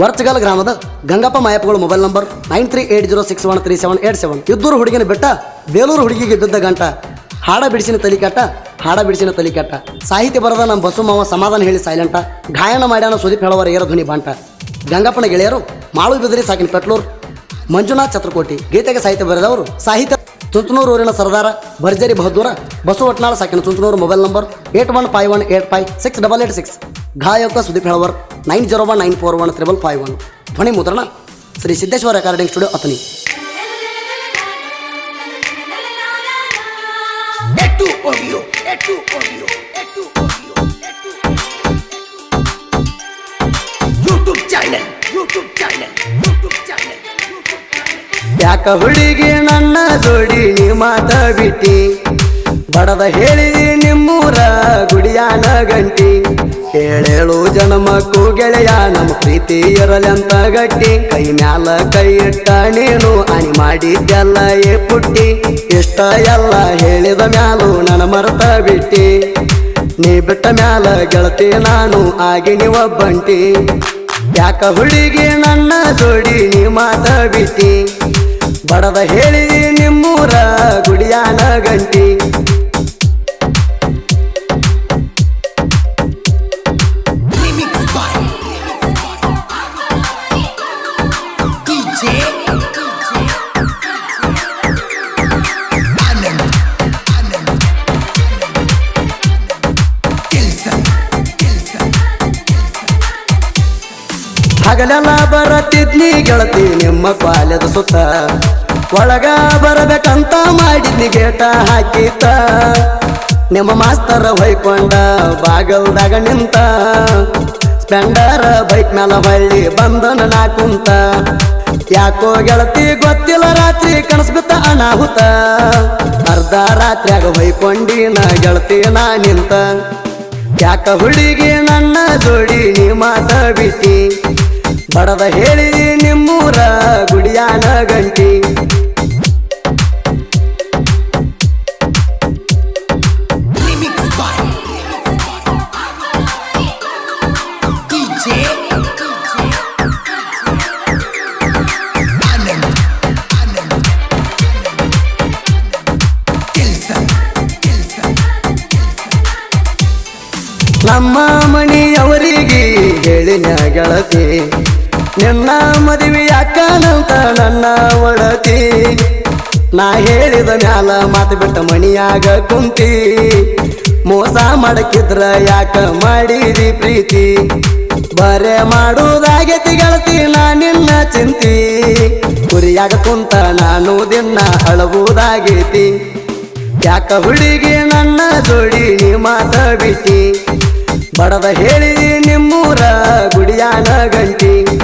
ವರ್ಚಗಲ್ ಗ್ರಾಮದ Gangappa ಮಾಯಪ್ಪಗಳು mobile number nine three eight zero six one three seven eight seven. ಇದ್ದೂರು ಹುಡುಗಿನ ಬೆಟ್ಟ, ಬೇಲೂರು ಹುಡುಗಿಗೆ ಬಿದ್ದ ಗಂಟ, ಹಾಡ ಬಿಡಿಸಿನ ತಲಿಕಾಟ ಹಾಡ ಬಿಡಿಸಿನ ತಲಿಕಾಟ ಸಾಹಿತ್ಯ ಬರದ ನಮ್ಮ ಬಸು ಮಾವ ಸಮಾಧಾನ ಹೇಳಿ ಸೈಲೆಂಟ ಗಾಯನ ಮಾಡ್ಯಾನ ಸುದೀಪ್ ಹೇಳವರ ಏರ ಧ್ವನಿ ಬಾಂಟ. ಗಂಗಪ್ಪನ ಗೆಳೆಯರು ಮಾಳು ಬಿದರಿ ಸಾಕಿನ ಪೆಟ್ಲೂರು, ಮಂಜುನಾಥ್ ಛತ್ರಕೋಟಿ. ಗೀತೆಗೆ ಸಾಹಿತ್ಯ ಬರೆದವರು ಸಾಹಿತ್ಯ ಚುಂಚನೂರು ಊರಿನ ಸರ್ದಾರ ಭರ್ಜರಿ ಬಹದ್ದೂರ Basu ಒಟ್ನಾಳ ಸಾಕಿನ Chunchanur mobile number eight one five one eight five six double eight six. ಗಾಯಕ Sudeep ಹೇಳವರ್ Nine zero one nine four one triple five one ಧ್ವನಿ ಮುದ್ರಣ Shri Siddeshwara recording studio Athani Etu audio, etu audio, etu audio, etu YouTube channel, YouTube channel, YouTube channel, YouTube channel. ಯಾಕ ಹುಡುಗಿ ನನ್ನ ಜೋಡಿ ನೀ ಮಾತ ಬಿಟ್ಟಿ ಬಡದ ಹೇಳಿದಿ ನಿಮ್ಮೂರ ಗುಡಿಯಾನ ಗಂಟಿ ಹೇಳೇಳು ಜನ್ಮಕ್ಕೂ ಗೆಳೆಯ ನಮ್ಮ ಪ್ರೀತಿ ಇರಲೆಂತ ಗಟ್ಟಿ. ಕೈ ಮ್ಯಾಲ ಕೈ ಇಟ್ಟ ನೀನು ಅನಿ ಮಾಡಿದ್ದೆಲ್ಲ ಏ ಪುಟ್ಟಿ. ಇಷ್ಟ ಎಲ್ಲ ಹೇಳಿದ ಮ್ಯಾಲು ನನ್ನ ಮರೆತ ಬಿಟ್ಟಿ. ನೀ ಬಿಟ್ಟ ಮ್ಯಾಲ ಗೆಳತಿ ನಾನು ಆಗಿನಿ ಒಬ್ಬಂಟಿ. ಯಾಕ ಹುಡುಗಿ ನನ್ನ ಜೋಡಿ ನೀ ಮಾತ ಬಿಟ್ಟಿ. ಬಡದ ಹೇಳಿದಿ ನಿಮ್ಮೂರ ಗುಡಿಯಾನ ಗಂಟಿ. ಹಗಲೆಲ್ಲ ಬರತ್ತಿದ್ನಿ ಗೆಳತಿ ನಿಮ್ಮ ಪಾಲದ ಸುತ್ತ. ಒಳಗ ಬರಬೇಕಂತ ಮಾಡಿದ್ನಿ ಗೇಟ ಹಾಕಿತ್ತ. ನಿಮ್ಮ ಮಾಸ್ತರ ಹೊಯ್ಕೊಂಡ ಬಾಗಲ್ದಾಗ ನಿಂತ. ಸ್ಪೆಂಡರ ಬೈಕ್ ಮೇಲೆ ಬಳ್ಳಿ ಬಂದನ ನಾ ಕುಂತ. ಯಾಕೋ ಗೆಳತಿ ಗೊತ್ತಿಲ್ಲ ರಾತ್ರಿ ಕನಸ್ಬಿತ್ತ ಅನಾಹುತ. ಅರ್ಧ ರಾತ್ರಿಯಾಗ ನಾ ಗೆಳತಿ ನಾ ನಿಂತ. ಯಾಕ ಹುಡುಗಿ ನನ್ನ ಜೋಡಿ ನೀ ಬಿಟ್ಟಿ? ಬಡದ ಹೇಳಿ ನಿಮ್ಮೂರ ಗುಡಿಯಾನ ಗಂಟಿ ನಮ್ಮ ಮನೆಯವರಿಗೆ ಹೇಳಿನ ಗೆಳತಿ ನಿನ್ನ ಮದುವೆ ಯಾಕನಂತ ನನ್ನ ಒಡತಿ? ನಾ ಹೇಳಿದ ಮ್ಯಾಲ ಮಾತು ಬಿಟ್ಟ ಮಣಿಯಾಗ ಕುಂತಿ. ಮೋಸ ಮಾಡಕ್ಕಿದ್ರ ಯಾಕ ಮಾಡಿದಿ ಪ್ರೀತಿ? ಬರೆ ಮಾಡುವುದಾಗೈತಿ ಗೆಳತಿ ನಾ ನಿನ್ನ ಚಿಂತಿ. ಗುರಿಯಾಗ ಕುಂತ ನಾನು ದಿನ ಅಳವುದಾಗೈತಿ ಯಾಕ ಹುಡುಗಿ ನನ್ನ ಜೋಡಿ ಮಾತ ಬಿಟ್ಟಿ? ಬಡದ ಹೇಳಿದಿ ನಿಮ್ಮೂರ ಗುಡಿಯಾನ ಗಂಟಿ.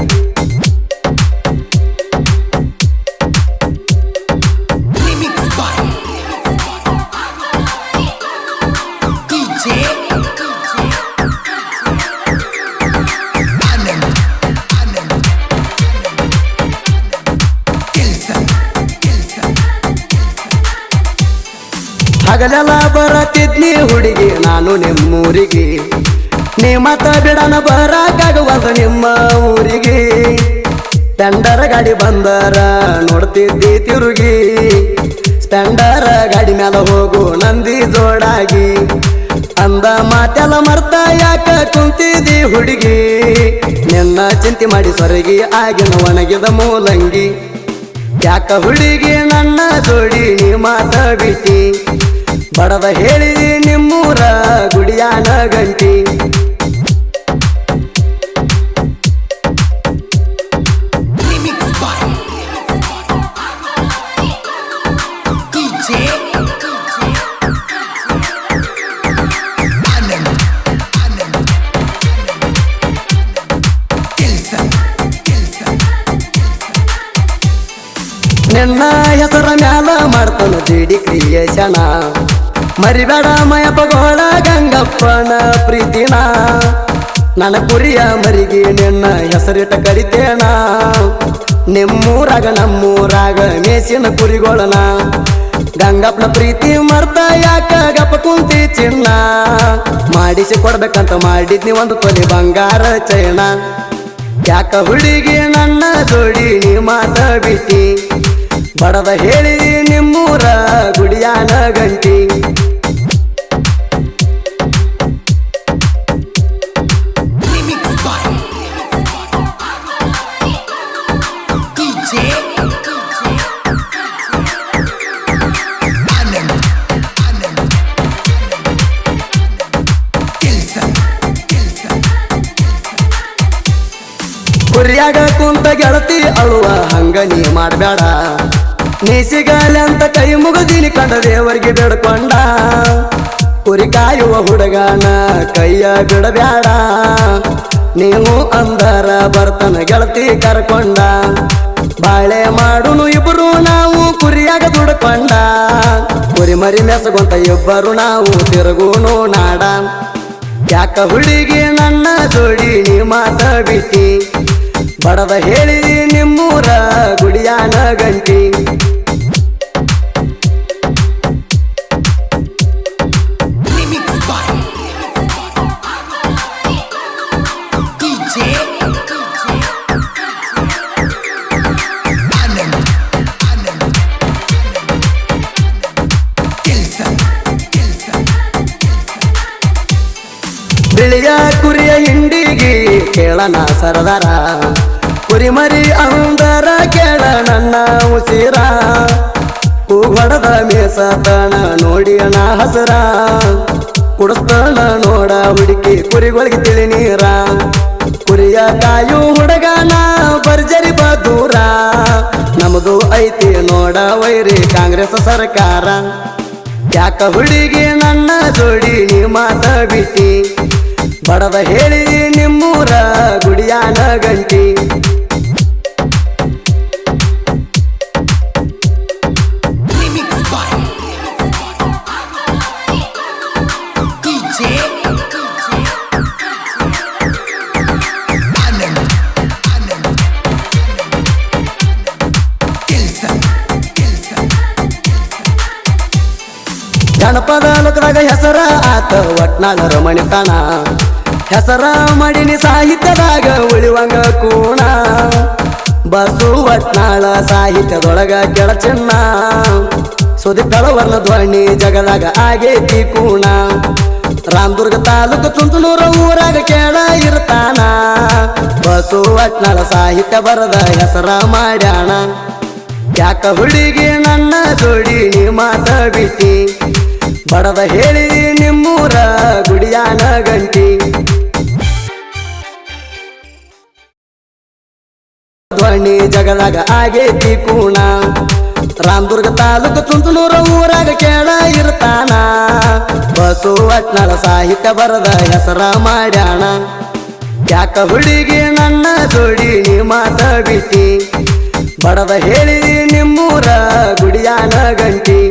ಹಗಲೆಲ್ಲ ಬರತಿದ್ನಿ ಹುಡುಗಿ, ನಾನು ನಿಮ್ಮೂರಿಗೆ. ನೀ ಮತ ಬಿಡನ ಬರಾಕಾಗುವದು ನಿಮ್ಮ ಊರಿಗೆ. ಸ್ಪೆಂಡರ್ ಗಾಡಿ ಬಂದರ ನೋಡ್ತಿದ್ದಿ ತಿರುಗಿ. ಸ್ಪೆಂಡರ್ ಗಾಡಿ ಮ್ಯಾಲ ಹೋಗು ನಂದಿ ಜೋಡಾಗಿ. ಅಂದ ಮಾತೆಲ್ಲ ಮರ್ತ ಯಾಕ ಕುಂತಿದಿ ಹುಡುಗಿ. ನಿನ್ನ ಚಿಂತೆ ಮಾಡಿ ಸೊರಗಿ ಆಗಿನ ಒಣಗಿದ ಮೂಲಂಗಿ. ಯಾಕ ಹುಡುಗಿ ನನ್ನ ಜೋಡಿ ನೀ ಬಿಟ್ಟಿ? ಬಡದ ಹೇಳಿದಿ ನಿಮ್ಮೂರ ಗುಡಿಯಾನ ಗಂಟಿ ನಿನ್ನ ಹೆಸರ ಮ್ಯಾಲ ಮಾಡ್ತಾನ ಜಿಡಿ ಕ್ರಿಯೇಷನ. ಮರಿಬೇಡ ಮಯಪಗೋಳ ಗಂಗಪ್ಪನ ಪ್ರೀತಿನ. ನನ್ನ ಪುರಿಯ ಮರಿಗೆ ನಿನ್ನ ಹೆಸರಿಟ್ಟ ಕರಿತೇಣ ನಿಮ್ಮೂರಾಗ ನಮ್ಮೂರಾಗ ಮೇಸಿನ ಕುರಿಗೋಳನ. ಗಂಗಪ್ಪನ ಪ್ರೀತಿ ಮರ್ತ ಯಾಕ ಗಪ್ಪ ಕುಂತಿ ಚಿನ್ನ. ಮಾಡಿಸಿ ಕೊಡ್ಬೇಕಂತ ಮಾಡಿದ್ನಿ ಒಂದು ತೊಲಿ ಬಂಗಾರ ಚೈನ. ಯಾಕ ಹುಡುಗಿ ನನ್ನ ಜೋಡಿ ನೀ ಮಾತ ಬಿಟ್ಟಿ. ಬಡದ ಹೇಳಿ ನಿಮ್ಮೂರ ಗುಡಿಯಾನ ಗಂಟಿ. ಕುಂತ ಗೆಳತಿ ಅಳುವ, ಹಂಗ ನೀ ಮಾಡ್ಬೇಡ ನೀಸಿಗಾಲೆ ಅಂತ ಕೈ ಮುಗದಿನಿ ಕಂಡ ದೇವರಿಗೆ ಬೇಡ್ಕೊಂಡ. ಕುರಿ ಕಾಯುವ ಹುಡುಗನ ಕೈಯ ಬಿಡಬೇಡ ನೀವು ಅಂದರ ಬರ್ತನ ಗೆಳತಿ ಕರ್ಕೊಂಡ. ಬಾಳೆ ಮಾಡುನು ಇಬ್ಬರು ನಾವು ಕುರಿಯಾಗ ದುಡ್ಕೊಂಡ. ಕುರಿ ಮರಿ ಮೆಸಗೊಂತ ಇಬ್ಬರು ನಾವು ತಿರುಗುನು ನಾಡ. ಯಾಕ ಹುಡುಗಿ ನನ್ನ ಜೋಡಿ ನೀ ಮಾತ ಬಡದ ಹೇಳಿ ನಿಮ್ಮೂರ ಗುಡಿಯಾನ ಗಂಟಿ ಬಿಳಿಯ ಕುರಿಯ ಹಿಂಡಿಗೆ ಕೇಳನ ಸರದಾರ. ಕುರಿಮರಿ ಅಂದರ ಕೇಳ ನನ್ನ ಉಸಿರ. ಕೂಗಡದ ಮೇಸತನ ನೋಡಿ ನಾ ಹಸರ. ಕುಡಿಸ್ತನ ನೋಡ ಹುಡುಕಿ ಕುರಿಗಳಿಗೆ ತಿಳಿ ನೀರ ಕುರಿಯ ತಾಯು ಹುಡುಗನ ಬರ್ಜರಿ ಬದೂರ. ನಮ್ದು ಐತಿ ನೋಡ ವೈರಿ ಕಾಂಗ್ರೆಸ್ ಸರ್ಕಾರ. ಯಾಕ ಹುಡುಗಿ ನನ್ನ ಜೋಡಿ ಮಾತ ಬಿಟ್ಟಿ? ಬಡದ ಹೇಳಿ ನಿಮ್ಮೂರ ಗುಡಿಯಾನ ಗಂಟಿ. ಜನಪದ ಲೋಕದಾಗ ಹೆಸರ ಆತ ಒಟ್ನಾಗ ರಮಣಿತನ ಹೆಸರ ಮಡಿನಿ ಸಾಹಿತ್ಯದಾಗ ಉಳಿವಂಗ ಕೋಣ. ಬಸು ಒಟ್ನಾಳ ಸಾಹಿತ್ಯದೊಳಗ ಕೆಳಚನ್ನ. ಸುದಿ ಬೆಳವರ್ಣ ಧ್ವನಿ ಜಗದಾಗ ಆಗೇತಿ ಕೂಣ. ರಾಮದುರ್ಗ ತಾಲೂಕು ಚುಂಚನೂರ ಊರಾಗ ಕೇಳ ಇರ್ತಾನ. ಬಸು ಒಟ್ನಾಳ ಸಾಹಿತ್ಯ ಬರದ ಹೆಸರ ಮಾಡ್ಯಾಣ ಯಾಕ ಹುಡುಗಿ ನನ್ನ ಜೋಡಿ ಮಾತ ಬಿಟ್ಟಿ? ಬಡದ ಹೇಳಿ ನಿಮ್ಮೂರ ಗುಡಿಯಾನ ಗಂಟಿ. ಧ್ವನಿ ಜಗದಾಗ ಆಗೇತಿ ಕೂಣ. ರಾಮದುರ್ಗ ತಾಲೂಕು ತುಂತುನೂರ ಊರಾಗ ಕೇಳ ಇರ್ತಾನ. ಬಸು ಒಟ್ನಾಳ ಸಾಹಿತ್ಯ ಬರದ ಹೆಸರ ಮಾಡ್ಯಾಣ ಯಾಕ ಹುಡುಗಿ ನನ್ನ ಜೋಡಿ ನೀ ಮಾತ ಬಿಟ್ಟಿ. ಬಡದ ಗುಡಿಯಾನ ನಿಮ್ಮ